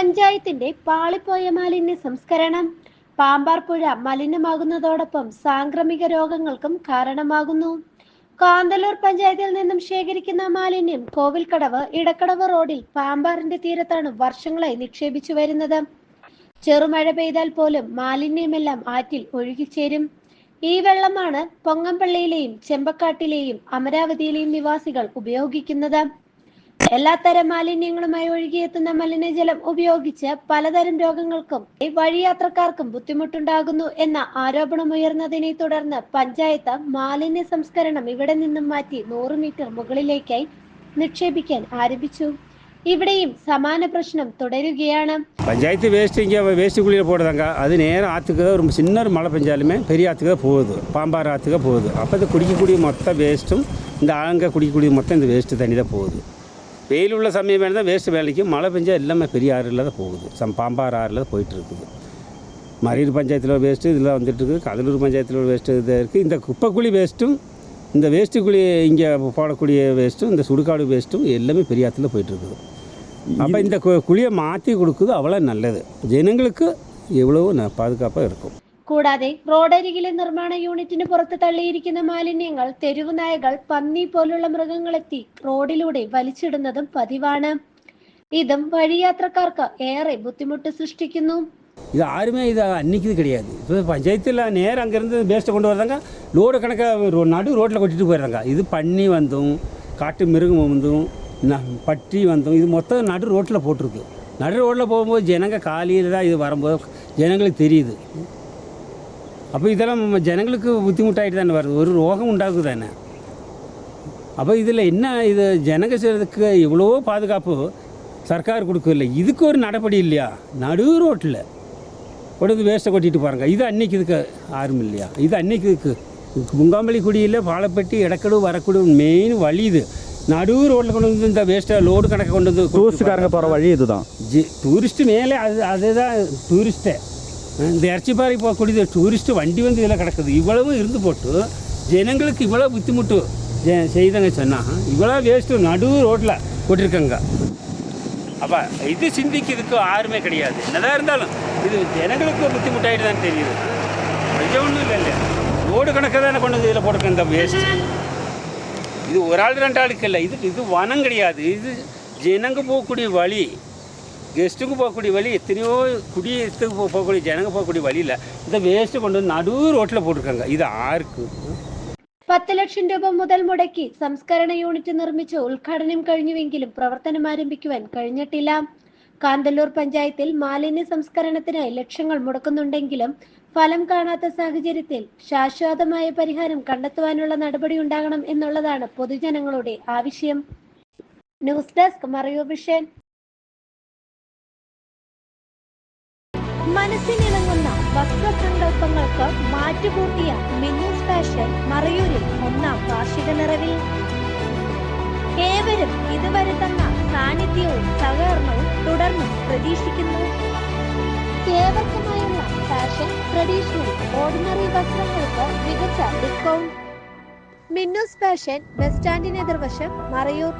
പഞ്ചായത്തിന്റെ പാളിപ്പോയ മാലിന്യ സംസ്കരണം. പാമ്പാർ പുഴ മലിനമാകുന്നതോടൊപ്പം സാംക്രമിക രോഗങ്ങൾക്കും കാരണമാകുന്നു. കാന്തല്ലൂർ പഞ്ചായത്തിൽ നിന്നും ശേഖരിക്കുന്ന മാലിന്യം കോവിൽക്കടവ് ഇടക്കടവ് റോഡിൽ പാമ്പാറിന്റെ തീരത്താണ് വർഷങ്ങളായി നിക്ഷേപിച്ചു വരുന്നത്. ചെറുമഴ പെയ്താൽ പോലും മാലിന്യമെല്ലാം ആറ്റിൽ ഒഴുകിച്ചേരും. ഈ വെള്ളമാണ് പൊങ്ങമ്പള്ളിയിലെയും ചെമ്പക്കാട്ടിലെയും അമരാവതിയിലെയും നിവാസികൾ ഉപയോഗിക്കുന്നത്. എല്ലാത്തരം മാലിന്യങ്ങളുമായി ഒഴുകിയെത്തുന്ന മലിനജലം ഉപയോഗിച്ച് പലതരം രോഗങ്ങൾക്കും വഴിയാത്രക്കാർക്കും ബുദ്ധിമുട്ടുണ്ടാകുന്നു എന്ന ആരോപണമുയർന്നതിനെ തുടർന്ന് പഞ്ചായത്ത് മാലിന്യ സംസ്കരണം ഇവിടെ നിന്നും മാറ്റി നൂറ് മീറ്റർ മുകളിലേക്കായി നിക്ഷേപിക്കാൻ ആരംഭിച്ചു ഇവിടെയും സമാന പ്രശ്നം തുടരുകയാണ് பஞ்சாயத்து வேஸ்ட்டு இங்கே வேஸ்ட்டு குழியில் போடுறாங்க அது நேரம் ஆற்றுக்கு தான் ஒரு சின்ன ஒரு மழை பெஞ்சாலுமே பெரிய ஆற்றுக்கு தான் போகுது பாம்பாறு ஆற்றுக்கு தான் போகுது அப்போ இந்த குடிக்கக்கூடிய மொத்த வேஸ்ட்டும் இந்த ஆளுங்க குடிக்கக்கூடிய மொத்தம் இந்த வேஸ்ட்டு தண்ணி தான் போகுது வெயில் உள்ள சமயம் வேணும் தான் வேஸ்ட்டு வேலைக்கு மழை பெஞ்சா எல்லாமே பெரிய ஆறில் தான் போகுது. சம் பாம்பாறு ஆறில் தான் போயிட்டு இருக்குது. மறையூர் பஞ்சாயத்தில் ஒரு வேஸ்ட்டு இதெல்லாம் வந்துட்டு இருக்குது. கடலூர் பஞ்சாயத்தில் ஒரு வேஸ்ட்டு இது இருக்குது இந்த குப்பைக்குழி வேஸ்ட்டும் இந்த வேஸ்ட்டு குழி இங்கே போடக்கூடிய வேஸ்ட்டும் இந்த சுடுகாடு வேஸ்ட்டும் எல்லாமே பெரிய ஆற்றுல போயிட்டு இருக்குது. அப்போ இந்த கு- குழியை மாற்றி கொடுக்குது அவ்வளோ நல்லது. ஜனங்களுக்கு எவ்வளவோ ந- பாதுகாப்பாக இருக்கும். കൂടാതെ റോഡരികിലെ നിർമ്മാണ യൂണിറ്റിന് പുറത്ത് തള്ളിയിരിക്കുന്ന മാലിന്യങ്ങൾ തെരുവ് നായകൾ പന്നി പോലുള്ള മൃഗങ്ങളെത്തി റോഡിലൂടെ വലിച്ചിടുന്നതും പതിവാണ് ഇതും വഴിയാത്രക്കാർക്ക് ഏറെ ബുദ്ധിമുട്ട് സൃഷ്ടിക്കുന്നു இது யாருமே இது அன்னைக்கு கிடையாது இப்போ பஞ்சாயத்தில் நேரம் அங்கேருந்து வேஸ்ட்டை கொண்டு வர்றாங்க லோடு கணக்காக ரோ நடு ரோட்டில் கொட்டிட்டு போயிடுறாங்க இது பண்ணி வந்தும் காட்டு மிருகம் வந்தும் ந- பட்டி வந்தும் இது மொத்தம் நடு ரோட்டில் போட்டிருக்கு நடு ரோட்டில் போகும்போது ஜனங்க காலையில் தான் இது வரும்போது ஜனங்களுக்கு தெரியுது அப்போ இதெல்லாம் நம்ம ஜனங்களுக்கு புத்திமுட்டாயிட்டு தானே வருது. ஒரு ரோகம் உண்டாகுது தானே அப்போ இதில் என்ன இது ஜனங்க செய்கிறதுக்கு எவ்வளவோ பாதுகாப்பு சர்க்கார் கொடுக்கல இதுக்கு ஒரு நடபடி இல்லையா? நடு ரோட்டில் கொண்டு வேஸ்ட்டை கொட்டிட்டு போகிறாங்க இது அன்னைக்கு இதுக்கு யாரும் இல்லையா? இது அன்னைக்கு இதுக்கு. குடியில் பாலப்பட்டி இடக்கடு வரக்குடு மெயின் வழி இது. நடு ரோட்டில் கொண்டு வந்து இந்த வேஸ்ட்டை லோடு கணக்கை கொண்டு வந்து டூரிஸ்டுக்காரங்க போகிற வழி இதுதான். ஜி டூரிஸ்ட்டு மேலே அது அதுதான் டூரிஸ்ட்டே இந்த இறச்சிப்பாறை போகக்கூடிய டூரிஸ்ட்டு வண்டி வந்து இதில் கிடக்குது. இவ்வளவும் இருந்து போட்டு ஜனங்களுக்கு இவ்வளோ புத்திமுட்டு ஜெ செய்தங்க சொன்னால் இவ்வளோ வேஸ்ட்டு நடு ரோட்டில் போட்டிருக்கங்க. அப்போ இது சிந்திக்கிறதுக்கு யாருமே கிடையாது. என்னதான் இருந்தாலும் இது ஜனங்களுக்கு புத்திமுட்டாயிட்டு தான் தெரியுது. கொஞ்சம் ஒன்றும் இல்லை இல்லை. ரோடு கணக்காக தானே கொண்டு வந்து இதில் போட்டிருக்கேன் இந்த வேஸ்ட்டு இது ஒரு ஆள் ரெண்டு ஆளுக்கு இல்லை. இது இது வனம் கிடையாது. இது ஜனங்க போகக்கூடிய வழி. கெஸ்ட்டுக்கு போகக்கூடிய வழி எத்தனையோ குடியேறத்துக்கு போ- போகக்கூடிய ஜனங்க போகக்கூடிய வழியில் இந்த வேஸ்ட்டு கொண்டு வந்து நடு ரோட்டில் போட்டிருக்காங்க இது ആർക്ക് പത്ത് ലക്ഷം രൂപ മുതൽ മുടക്കി സംസ്കരണ യൂണിറ്റ് നിർമ്മിച്ച് ഉദ്ഘാടനം കഴിഞ്ഞുവെങ്കിലും പ്രവർത്തനം ആരംഭിക്കുവാൻ കഴിഞ്ഞിട്ടില്ല കാന്തല്ലൂർ പഞ്ചായത്തിൽ മാലിന്യ സംസ്കരണത്തിനായി ലക്ഷങ്ങൾ മുടക്കുന്നുണ്ടെങ്കിലും ഫലം കാണാത്ത സാഹചര്യത്തിൽ ശാശ്വതമായ പരിഹാരം കണ്ടെത്തുവാനുള്ള നടപടി ഉണ്ടാകണം എന്നുള്ളതാണ് പൊതുജനങ്ങളുടെ ആവശ്യം ന്യൂസ് ഡെസ്ക് മറയൂർ വിഷൻ മനസ്സിനിണങ്ങുന്ന വസ്ത്രസങ്കല്പങ്ങൾക്ക് മാറ്റുകൂട്ടിയ മിന്നൂസ് ഫാഷൻ മറയൂരിൽ ഒന്നാം വാർഷിക നിറവിൽ. ഏവരും ഇതുവരെ തന്ന സാന്നിധ്യവും സഹകരണവും തുടർന്നും പ്രതീക്ഷിക്കുന്നു. ഏവർക്കുമായുള്ള ഫാഷൻ ട്രഡീഷണൽ ഓർഡിനറി വസ്ത്രങ്ങൾക്ക് മികച്ച ഡിസ്കൗണ്ട്. മിന്നൂസ് ഫാഷൻ ബസ് സ്റ്റാൻഡിന് എതിർവശം മറയൂർ.